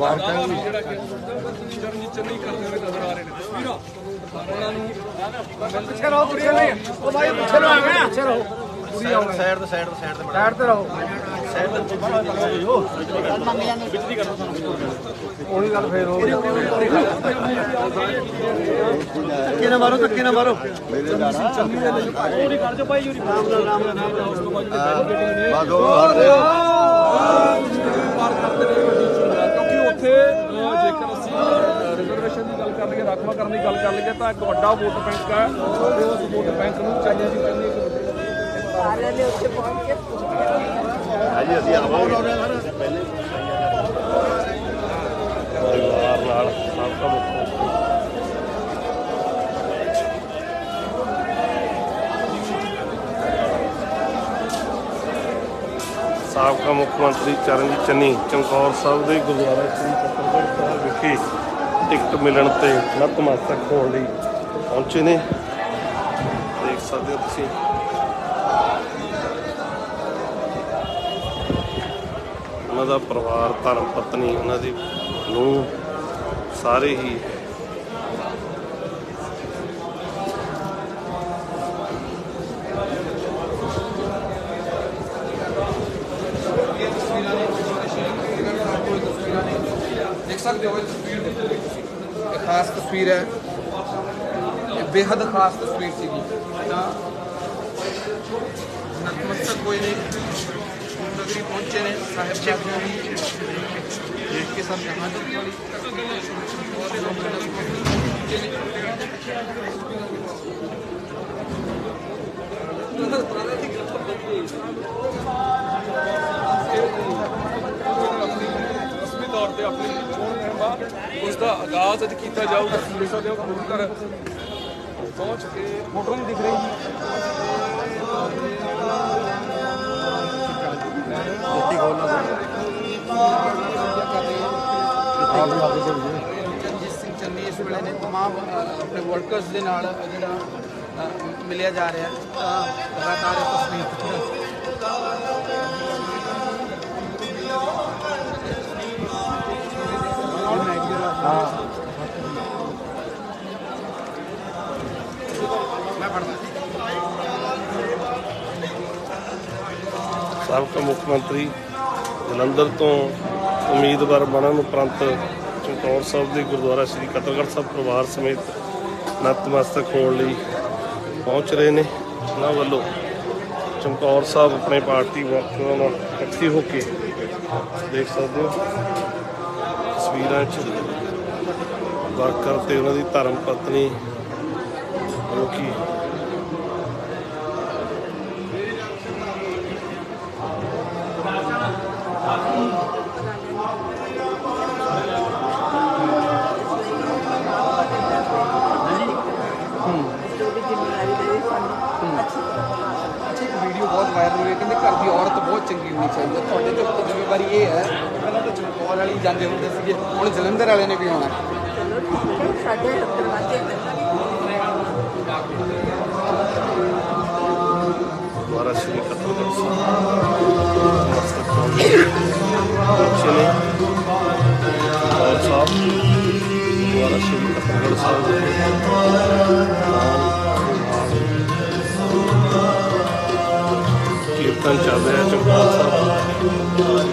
ਜਿਹੜਾ ਕਿ ਚਰਨਜੀਤ ਚੰਨੀ ਕਰਦੇ ਹੋਏ ਨਜ਼ਰ ਆ ਰਹੇ ਨੇ। ਤਸਵੀਰਾਂ ਉਹਨਾਂ ਨੂੰ ਪਿੱਛੇ ਰਹੋ ਪਿੱਛੇ ਨਹੀਂ। ਉਹ ਭਾਈ ਪਿੱਛੇ ਰਹੋ ਐਵੇਂ ਪਿੱਛੇ ਰਹੋ। ਪੂਰੀ ਆਉਣਾ ਸਾਈਡ ਤੇ ਸਾਈਡ ਤੇ ਸਾਈਡ ਤੇ ਸਾਈਡ ਤੇ ਰਹੋ। ਉਹੀ ਗੱਲ ਫੇਰ ਹੋ ਧੱਕੇ ਨਾ ਮਾਰੋ ਧੱਕੇ ਨਾ ਮਾਰੋ। ਪਾਰ ਕਰਦੇ ਨੇ ਵੱਡੀ ਚੁਣਵਾ ਕਿਉਂਕਿ ਉੱਥੇ ਅਹ, ਜੇਕਰ ਅਸੀਂ ਰਿਜ਼ਰਵੇਸ਼ਨ ਦੀ ਗੱਲ ਕਰ ਲਈਏ ਰਾਖਵਾ ਕਰਨ ਦੀ ਗੱਲ ਤਾਂ ਇੱਕ ਵੱਡਾ ਵੋਟ ਬੈਂਕ ਹੈ ਤੇ ਉਸ ਵੋਟ ਬੈਂਕ ਨੂੰ ਚਾਹੀਏ ਜੀ ਕਹਿੰਦੇ ਇੱਕ ਸਾਰਿਆਂ ਨੇ ਉੱਥੇ ਪਹੁੰਚ ਕੇ ਹਾਂਜੀ ਅਸੀਂ ਆਵਾਂਗੇ। ਪਰਿਵਾਰ ਨਾਲ ਸਾਬਕਾ ਮੁੱਖ ਸਾਬਕਾ ਮੁੱਖ ਮੰਤਰੀ ਚਰਨਜੀਤ ਚੰਨੀ ਚਮਕੌਰ ਸਾਹਿਬ ਦੇ ਗੁਰਦੁਆਰਾ ਸ੍ਰੀ ਪਤਰਗੜ੍ਹ ਸਾਹਿਬ ਵਿਖੇ ਟਿਕਟ ਮਿਲਣ ਤੇ ਨਤਮਸਤਕ ਹੋਣ ਲਈ ਪਹੁੰਚੇ ਨੇ। ਦੇਖ ਸਕਦੇ ਹੋ ਤੁਸੀਂ। ਉਹਨਾਂ ਦਾ ਪਰਿਵਾਰ, ਧਰਮ, ਪਤਨੀ, ਉਹਨਾਂ ਦੀ ਨੂੰ ਸਾਰੇ ਹੀ ਸਕਦੇ ਹੋ ਇਹ ਤਸਵੀਰ ਖਾਸ ਤਸਵੀਰ ਹੈ ਬੇहद ਖਾਸ ਤਸਵੀਰ ਸੀਗੀ। ਤਾਂ ਨਤਮਸਤਕ ਹੋਏ ਨੇ ਨਗਰੀ ਪਹੁੰਚੇ ਨੇ, ਸਾਹਿਬ ਜਾਦੂ ਵੀ ਦੇਖ ਕੇ ਸਭ ਜਹਾਂ ਦੀ ਵਾਲੀ ਰਸਮੀ ਤੌਰ ਤੇ ਆਪਣੀ ਚੋਣ ਮੁਹਿੰਮ ਉਸ ਦਾ ਆਗਾਜ਼ ਅੱਜ ਕੀਤਾ ਜਾਊਗਾ। ਦੇਖ ਸਕਦੇ ਗੁਰੂ ਘਰ ਪਹੁੰਚ ਕੇ ਫੋਟੋ ਨਹੀਂ ਦਿਖ ਰਹੀ। ਰਣਜੀਤ ਸਿੰਘ ਚੰਨੀ ਇਸ ਵੇਲੇ ਨੇ ਤਮਾਮ ਅ, ਆਪਣੇ ਵਰਕਰਸ ਦੇ ਨਾਲ ਜਿਹੜਾ ਮਿਲਿਆ ਜਾ ਰਿਹਾ ਹੈ। ਤਾਂ ਲਗਾਤਾਰ ਇਹ ਤਸਵੀਰ ਮੈਂ ਸਾਬਕਾ ਮੁੱਖ ਮੰਤਰੀ ਜਲੰਧਰ ਤੋਂ ਉਮੀਦਵਾਰ ਬਣਨ ਉਪਰੰਤ ਚਮਕੌਰ ਸਾਹਿਬ ਦੇ ਗੁਰਦੁਆਰਾ ਸ੍ਰੀ ਕਤਲਗੜ੍ਹ ਸਾਹਿਬ ਪਰਿਵਾਰ ਸਮੇਤ ਨਤਮਸਤਕ ਹੋਣ ਲਈ ਪਹੁੰਚ ਰਹੇ ਨੇ। ਉਹਨਾਂ ਵੱਲੋਂ ਚਮਕੌਰ ਸਾਹਿਬ ਆਪਣੇ ਪਾਰਟੀ ਵਰਕਰਾਂ ਨਾਲ ਇਕੱਠੇ ਹੋ ਕੇ ਦੇਖ ਸਕਦੇ ਹੋ। ਤਸਵੀਰਾਂ 'ਚ ਵਰਕਰ ਤੇ ਉਹਨਾਂ ਦੀ ਧਰਮ ਪਤਨੀ ਜੋ ਕਿ ਵਾਇਰਲ ਹੋਈ ਹੈ ਕਹਿੰਦੇ ਘਰ ਦੀ ਔਰਤ ਬਹੁਤ ਚੰਗੀ ਹੋਣੀ ਚਾਹੀਦੀ ਹੈ। ਤੁਹਾਡੇ ਤੇ ਉੱਤੇ ਜ਼ਿੰਮੇਵਾਰੀ ਇਹ ਹੈ ਪਹਿਲਾਂ ਤਾਂ ਚਮਕੌਰ ਵਾਲੀ ਜਾਂਦੇ ਹੁੰਦੇ ਸੀਗੇ, ਹੁਣ ਜਲੰਧਰ ਵਾਲੇ ਨੇ ਵੀ ਆਉਣਾ ਚਲੋ ਠੀਕ ਹੈ। ਸਾਡੇ ਦਰਵਾਜ਼ੇ ਦੁਆਰਾ ਸ਼੍ਰੀ ਕਤਲਗੜ੍ਹ ਸਾਹਿਬ। ਮਸਤਕ ਹੋਣ ਪਹੁੰਚੇ ਨੇ ਔਰ ਸਾਹਿਬ, ਦੁਆਰਾ ਸ਼੍ਰੀ ਕਤਲਗੜ੍ਹ ਸਾਹਿਬ। ਵਿਖੇ ਕੀਰਤਨ ਚੱਲ ਰਿਹਾ ਚਮਕੌਰ ਸਾਹਿਬ।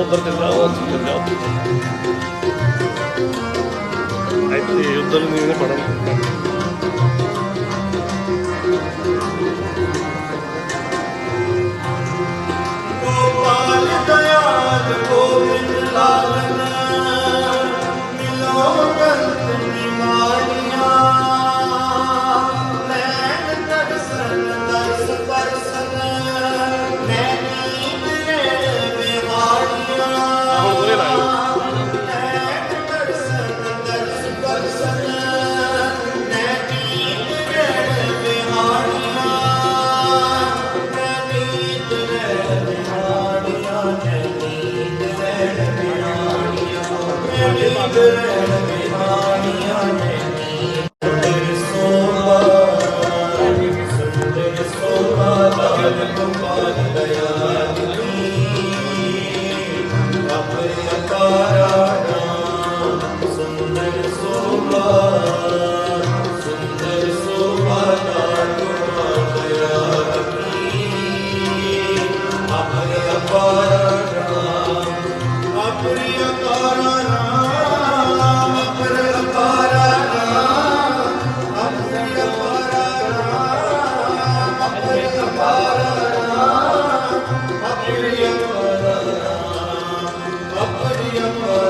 ਉਧਰ ਤੇ ਜਾਓ ਉੱਧਰ ਜਾਓ ਇੱਥੇ ਉਧਰ ਨਹੀਂ ਪੜਨ Maria,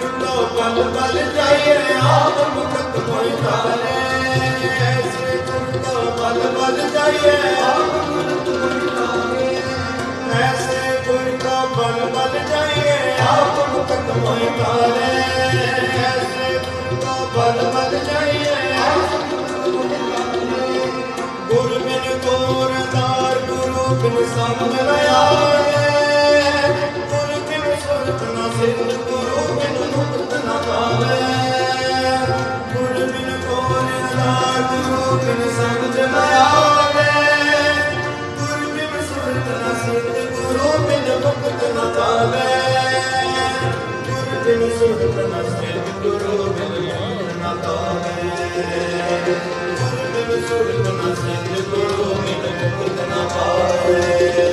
ਪਲ ਪਲ ਜਾਏ ਆਪ ਮੁਕਤ ਕੋਈ ਤਾਰੇ ਐਸੇ ਗੁਣ ਦਾ ਪਲ ਪਲ ਜਾਏ ਆਪ ਮੁਕਤ ਕੋਈ ਤਾਰੇ ਐਸੇ ਗੁਣ ਦਾ ਪਲ ਪਲ ਜਾਏ ਆਪ ਮੁਕਤ ਕੋਈ ਤਾਰੇ ਐਸੇ ਗੁਣ ਦਾ ਪਲ ਪਲ ਜਾਏ ਗੁਰ ਬਿਨ ਕੋਰ ਦਾਰ ਗੁਰੂ ਬਿਨ ਸਭ ਮਿਲਿਆ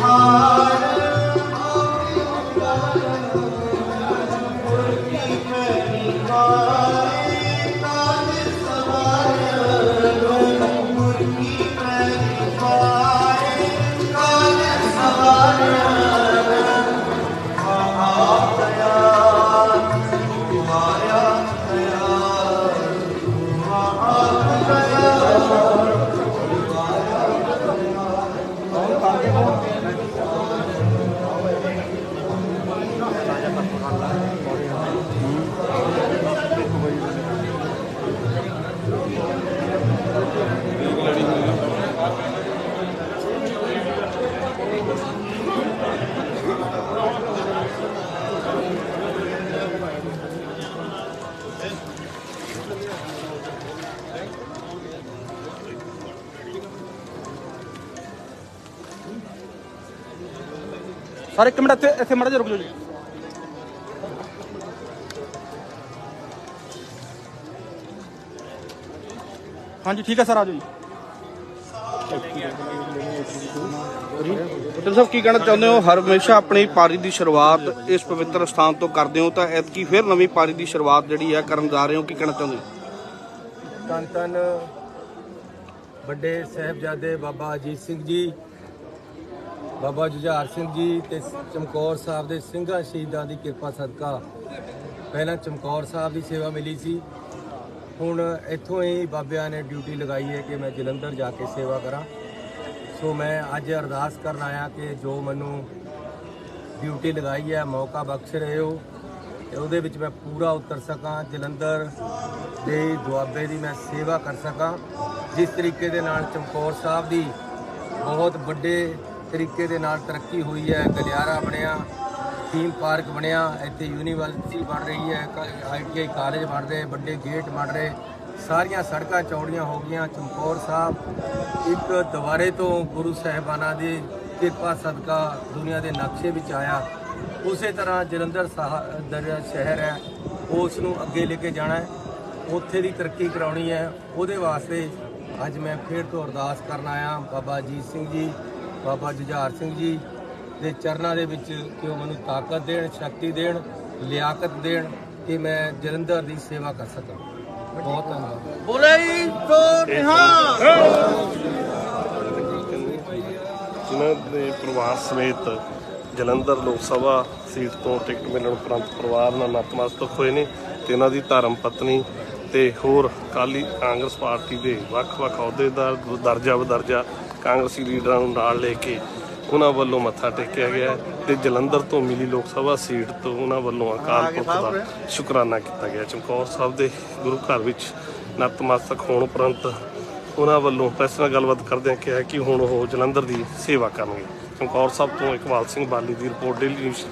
heart. ਸਰ ਇੱਕ ਮਿੰਟ ਇੱਥੇ ਇੱਥੇ ਮੜਾ ਜਿਹਾ ਰੁਕ ਜਾਓ ਜੀ। ਹਾਂਜੀ ਠੀਕ ਹੈ ਸਰ ਆ ਜਾਓ ਜੀ। ਡਾਕਟਰ ਸਾਹਿਬ ਕੀ ਕਹਿਣਾ ਚਾਹੁੰਦੇ ਹੋ? ਹਰ ਹਮੇਸ਼ਾ ਆਪਣੀ ਪਾਰੀ ਦੀ ਸ਼ੁਰੂਆਤ ਇਸ ਪਵਿੱਤਰ ਸਥਾਨ ਤੋਂ ਕਰਦੇ ਹੋ ਤਾਂ ਐਤਕੀ ਫਿਰ ਨਵੀਂ ਪਾਰੀ ਦੀ ਸ਼ੁਰੂਆਤ ਜਿਹੜੀ ਹੈ ਕਰਨ ਜਾ ਰਹੇ ਹੋ? ਕੀ ਕਹਿਣਾ ਚਾਹੁੰਦੇ ਹੋ? ਧੰਨ ਧੰਨ ਵੱਡੇ ਸਾਹਿਬਜ਼ਾਦੇ ਬਾਬਾ ਅਜੀਤ ਸਿੰਘ ਜੀ ਬਾਬਾ ਜੁਝਾਰ ਸਿੰਘ ਜੀ ਤੇ ਚਮਕੌਰ ਸਾਹਿਬ ਦੇ ਸਿੰਘਾਂ ਸ਼ਹੀਦਾਂ ਦੀ ਕਿਰਪਾ ਸਦਕਾ ਪਹਿਲਾਂ ਚਮਕੌਰ ਸਾਹਿਬ ਦੀ ਸੇਵਾ ਮਿਲੀ ਸੀ। ਹੁਣ ਇੱਥੋਂ ਹੀ ਬਾਬਿਆਂ ਨੇ ਡਿਊਟੀ ਲਗਾਈ ਹੈ ਕਿ ਮੈਂ ਜਲੰਧਰ ਜਾ ਕੇ ਸੇਵਾ ਕਰਾਂ। ਸੋ ਮੈਂ ਅੱਜ ਅਰਦਾਸ ਕਰਨ ਆਇਆ ਕਿ ਜੋ ਮੈਨੂੰ ਡਿਊਟੀ ਲਗਾਈ ਹੈ, ਮੌਕਾ ਬਖਸ਼ ਰਹੇ ਹੋ ਤੇ ਉਹਦੇ ਵਿੱਚ ਮੈਂ ਪੂਰਾ ਉਤਰ ਸਕਾਂ, ਜਲੰਧਰ ਦੇ ਦੁਆਬੇ ਦੀ ਮੈਂ ਸੇਵਾ ਕਰ ਸਕਾਂ। ਜਿਸ ਤਰੀਕੇ ਦੇ ਨਾਲ ਚਮਕੌਰ ਸਾਹਿਬ ਦੀ ਬਹੁਤ ਵੱਡੇ ਤਰੀਕੇ ਦੇ ਨਾਲ ਤਰੱਕੀ ਹੋਈ ਹੈ, ਗਲਿਆਰਾ ਬਣਿਆ ਥੀਮ ਪਾਰਕ ਬਣਿਆ, ਇੱਥੇ ਯੂਨੀਵਰਸਿਟੀ ਬਣ ਰਹੀ ਹੈ ਆਈਟੀਆਈ ਕਾਲਜ ਬਣ ਰਹੇ, ਵੱਡੇ ਗੇਟ ਬਣ ਰਹੇ, ਸਾਰੀਆਂ ਸੜਕਾਂ ਚੌੜੀਆਂ ਹੋ ਗਈਆਂ, ਚਮਕੌਰ ਸਾਹਿਬ ਇੱਕ ਦੁਬਾਰੇ ਤੋਂ ਗੁਰੂ ਸਾਹਿਬਾਨਾਂ ਦੀ ਕਿਰਪਾ ਸਦਕਾ ਦੁਨੀਆ ਦੇ ਨਕਸ਼ੇ ਵਿੱਚ ਆਇਆ। ਉਸੇ ਤਰ੍ਹਾਂ ਜਲੰਧਰ ਸਾਹ- ਦਰ, ਸ਼ਹਿਰ ਹੈ, ਉਸ ਨੂੰ ਅੱਗੇ ਲੈ ਕੇ ਜਾਣਾ ਹੈ, ਉੱਥੇ ਦੀ ਤਰੱਕੀ ਕਰਾਉਣੀ ਹੈ, ਉਹਦੇ ਵਾਸਤੇ ਅੱਜ ਮੈਂ ਫਿਰ ਤੋਂ ਅਰਦਾਸ ਕਰਨ ਆਇਆ, ਬਾਬਾ ਅਜੀਤ ਸਿੰਘ ਜੀ ਬਾਬਾ ਜੁਝਾਰ ਸਿੰਘ ਜੀ ਦੇ ਚਰਨਾਂ ਦੇ ਵਿੱਚ ਕਿ ਉਹ ਮੈਨੂੰ ਤਾਕਤ ਦੇਣ ਸ਼ਕਤੀ ਦੇਣ ਲਿਆਕਤ ਦੇਣ ਕਿ ਮੈਂ ਜਲੰਧਰ ਦੀ ਸੇਵਾ ਕਰ ਸਕਾਂ। ਬਹੁਤ ਧੰਨਵਾਦ। ਜਿਨ੍ਹਾਂ ਦੇ ਪਰਿਵਾਰ ਸਮੇਤ ਜਲੰਧਰ ਲੋਕ ਸਭਾ ਸੀਟ ਤੋਂ ਟਿਕਟ ਮਿਲਣ ਉਪਰੰਤ ਪਰਿਵਾਰ ਨਾਲ ਨਤਮਸਤਕ ਹੋਏ ਨੇ ਤੇ ਇਹਨਾਂ ਦੀ ਧਰਮ ਪਤਨੀ ਤੇ ਹੋਰ ਕਾਲੀ ਕਾਂਗਰਸ ਪਾਰਟੀ ਦੇ ਵੱਖ-ਵੱਖ ਅਹੁਦੇਦਾਰ ਦਰਜਾ ਬਦਰਜਾ ਕਾਂਗਰਸੀ ਲੀਡਰਾਂ ਨੂੰ ਨਾਲ ਲੈ ਕੇ ਉਹਨਾਂ ਵੱਲੋਂ ਮੱਥਾ ਟੇਕਿਆ ਗਿਆ ਤੇ ਜਲੰਧਰ ਤੋਂ ਮਿਲੀ ਲੋਕ ਸਭਾ ਸੀਟ ਤੋਂ ਉਹਨਾਂ ਵੱਲੋਂ ਅਕਾਲ ਪੁਰਖ ਦਾ ਸ਼ੁਕਰਾਨਾ ਕੀਤਾ ਗਿਆ। ਚਮਕੌਰ ਸਾਹਿਬ ਦੇ ਗੁਰੂ ਘਰ ਵਿੱਚ ਨਤਮਸਤਕ ਹੋਣ ਉਪਰੰਤ ਉਹਨਾਂ ਵੱਲੋਂ ਪ੍ਰੈਸ ਨਾਲ ਗੱਲਬਾਤ ਕਰਦਿਆਂ ਕਿਹਾ ਕਿ ਹੁਣ ਉਹ ਜਲੰਧਰ ਦੀ ਸੇਵਾ ਕਰਨਗੇ। ਚਮਕੌਰ ਸਾਹਿਬ ਤੋਂ ਇਕਬਾਲ ਸਿੰਘ ਬਾਲੀ ਦੀ ਰਿਪੋਰਟ ਡੇਲੀ ਨਿਊਜ਼